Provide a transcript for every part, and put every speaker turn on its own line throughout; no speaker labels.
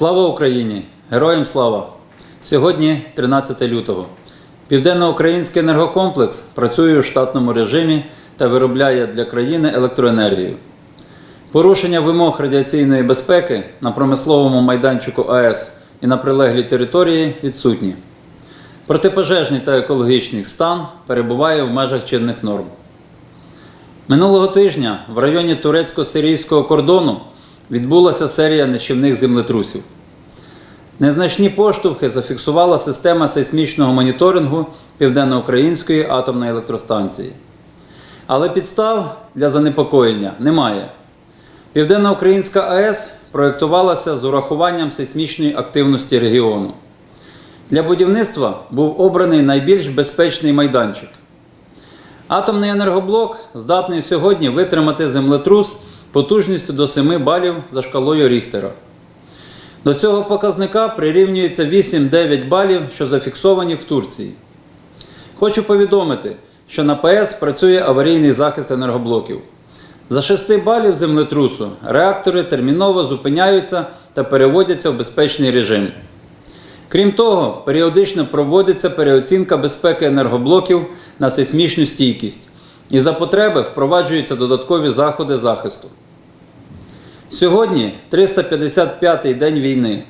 Слава Україні! Героям слава! Сьогодні 13 лютого. Південноукраїнський енергокомплекс працює у штатному режимі та виробляє для країни електроенергію. Порушення вимог радіаційної безпеки на промисловому майданчику АЕС і на прилеглій території відсутні. Протипожежний та екологічний стан перебуває в межах чинних норм. Минулого тижня в районі турецько-сирійського кордону відбулася серія нищівних землетрусів. Незначні поштовхи зафіксувала система сейсмічного моніторингу Південноукраїнської атомної електростанції. Але підстав для занепокоєння немає. Південноукраїнська АЕС проєктувалася з урахуванням сейсмічної активності регіону. Для будівництва був обраний найбільш безпечний майданчик. Атомний енергоблок здатний сьогодні витримати землетрус потужністю до 7 балів за шкалою Ріхтера. До цього показника прирівнюється 8-9 балів, що зафіксовані в Турції. Хочу повідомити, що на ПС працює аварійний захист енергоблоків. За 6 балів землетрусу реактори терміново зупиняються та переводяться в безпечний режим. Крім того, періодично проводиться переоцінка безпеки енергоблоків на сейсмічну стійкість і за потреби впроваджуються додаткові заходи захисту. Сьогодні 355-й день війни.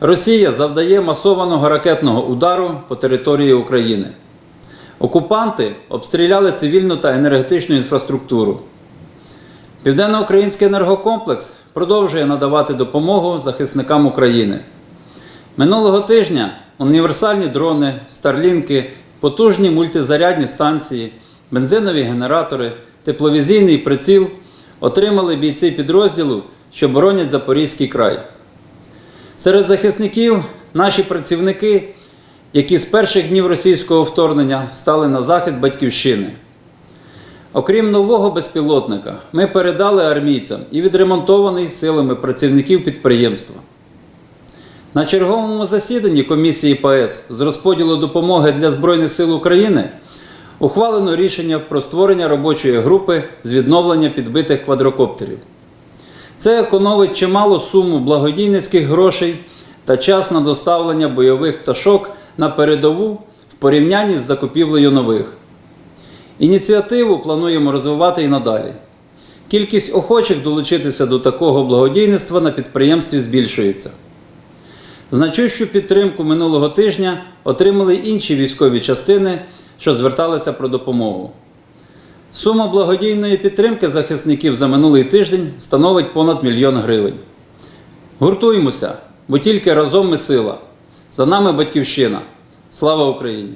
Росія завдає масованого ракетного удару по території України. Окупанти обстріляли цивільну та енергетичну інфраструктуру. Південноукраїнський енергокомплекс продовжує надавати допомогу захисникам України. Минулого тижня універсальні дрони, старлінки, потужні мультизарядні станції, бензинові генератори, тепловізійний приціл отримали бійці підрозділу, що боронять Запорізький край. Серед захисників наші працівники, які з перших днів російського вторгнення стали на захист батьківщини. Окрім нового безпілотника, ми передали армійцям і відремонтований силами працівників підприємства. На черговому засіданні комісії ПАЕС з розподілу допомоги для Збройних сил України ухвалено рішення про створення робочої групи з відновлення підбитих квадрокоптерів. Це економить чималу суму благодійницьких грошей та час на доставлення бойових пташок на передову в порівнянні з закупівлею нових. Ініціативу плануємо розвивати і надалі. Кількість охочих долучитися до такого благодійництва на підприємстві збільшується. Значущу підтримку минулого тижня отримали інші військові частини, що зверталися про допомогу. Сума благодійної підтримки захисників за минулий тиждень становить понад мільйон гривень. Гуртуймося, бо тільки разом ми сила. За нами батьківщина. Слава Україні!